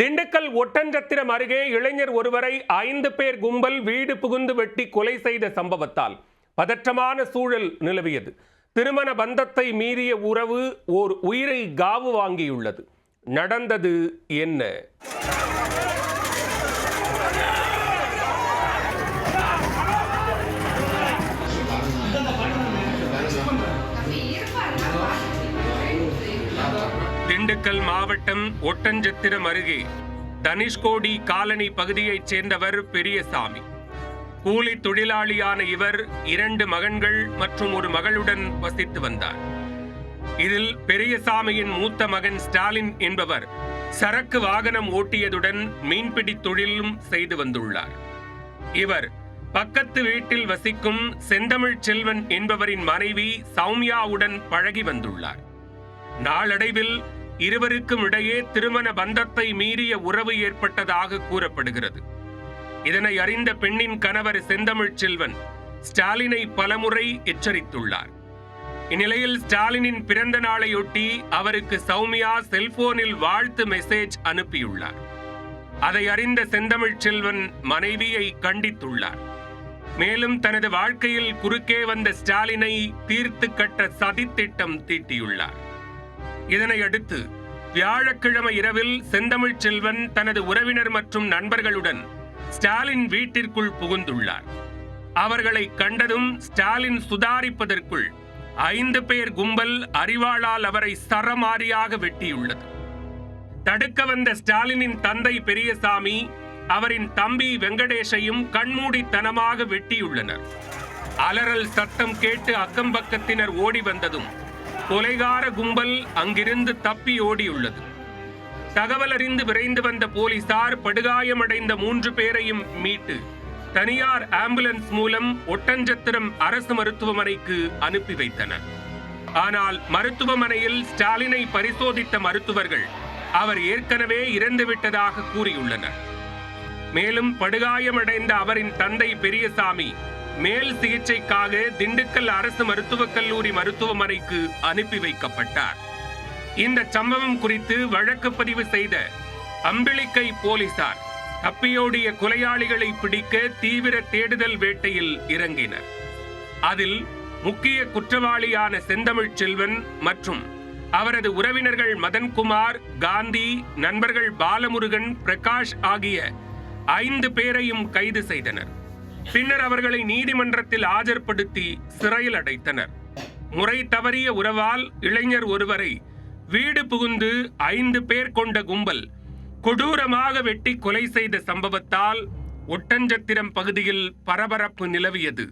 திண்டுக்கல் ஒட்டஞ்சத்திரம் அருகே இளைஞர் ஒருவரை ஐந்து பேர் கும்பல் வீடு புகுந்து வெட்டி கொலை செய்த சம்பவத்தால் பதற்றமான சூழல் நிலவியது. திருமண பந்தத்தை மீறிய உறவு ஓர் உயிரை காவு வாங்கியுள்ளது. நடந்தது என்ன? திண்டுக்கல் மாவட்டம் ஒட்டஞ்சத்திரம் அருகே தனிஷ்கோடி காலனி பகுதியைச் சேர்ந்தவர் பெரியசாமி. கூலி தொழிலாளியான இவர் இரண்டு மகன்கள் மற்றும் ஒரு மகளுடன் வசித்து வந்தார். இதில் பெரியசாமியின் மூத்த மகன் ஸ்டாலின் என்பவர் சரக்கு வாகனம் ஓட்டியதுடன் மீன்பிடி தொழிலும் செய்து வந்துள்ளார். இவர் பக்கத்து வீட்டில் வசிக்கும் செந்தமிழ் செல்வன் என்பவரின் மனைவி சௌமியாவுடன் பழகி வந்துள்ளார். நாளடைவில் இருவருக்கும் இடையே திருமண பந்தத்தை மீறிய உறவு ஏற்பட்டதாக கூறப்படுகிறது. இதனை அறிந்த பெண்ணின் கணவர் செந்தமிழ் செல்வன் ஸ்டாலினை பலமுறை எச்சரித்துள்ளார். இந்நிலையில் ஸ்டாலினின் பிறந்த நாளையொட்டி அவருக்கு சௌமியா செல்போனில் வாழ்த்து மெசேஜ் அனுப்பியுள்ளார். அதை அறிந்த செந்தமிழ் செல்வன் மனைவியை கண்டித்துள்ளார். மேலும் தனது வாழ்க்கையில் குறுக்கே வந்த ஸ்டாலினை தீர்த்து கட்ட சதித்திட்டம் தீட்டியுள்ளார். இதனையடுத்து வியாழக்கிழமை இரவில் செந்தமிழ் செல்வன் தனது உறவினர் மற்றும் நண்பர்களுடன் ஸ்டாலின் வீட்டிற்குள் புகுந்துள்ளார். அவர்களை கண்டதும் ஸ்டாலின் சுதாரிப்பதற்குள் ஐந்து பேர் கும்பல் அறிவாளால் அவரை சரமாரியாக வெட்டியுள்ளது. தடுக்க வந்த ஸ்டாலினின் தந்தை பெரியசாமி அவரின் தம்பி வெங்கடேஷையும் கண்மூடித்தனமாக வெட்டியுள்ளனர். அலறல் சத்தம் கேட்டு அக்கம்பக்கத்தினர் ஓடி வந்ததும் கொலைகார கும்பல் அங்கிருந்து தப்பி ஓடியுள்ளது. தகவல் அறிந்து விரைந்து வந்த போலீசார் படுகாயமடைந்த மூன்று பேரையும் மீட்டு தனியார் ஆம்புலன்ஸ் மூலம் ஒட்டஞ்சத்திரம் அரசு மருத்துவமனைக்கு அனுப்பி வைத்தனர். ஆனால் மருத்துவமனையில் ஸ்டாலினை பரிசோதித்த மருத்துவர்கள் அவர் ஏற்கனவே இறந்துவிட்டதாக கூறியுள்ளனர். மேலும் படுகாயமடைந்த அவரின் தந்தை பெரியசாமி மேல் சிகிச்சைக்காக திண்டுக்கல் அரசு மருத்துவக் கல்லூரி மருத்துவமனைக்கு அனுப்பி வைக்கப்பட்டார். இந்த சம்பவம் குறித்து வழக்கு பதிவு செய்த அம்பிளிக்கை போலீசார் தப்பியோடிய கொலையாளிகளை பிடிக்க தீவிர தேடுதல் வேட்டையில் இறங்கினர். அதில் முக்கிய குற்றவாளியான செந்தமிழ் செல்வன் மற்றும் அவரது உறவினர்கள் மதன்குமார் காந்தி நண்பர்கள் பாலமுருகன் பிரகாஷ் ஆகிய ஐந்து பேரையும் கைது செய்தனர். பின்னர் அவர்களை நீதிமன்றத்தில் ஆஜர்படுத்தி சிறையில் அடைத்தனர். முறை தவறிய உறவால் இளைஞர் ஒருவரை வீடு புகுந்து ஐந்து பேர் கொண்ட கும்பல் கொடூரமாக வெட்டி கொலை செய்த சம்பவத்தால் ஒட்டஞ்சத்திரம் பகுதியில் பரபரப்பு நிலவியது.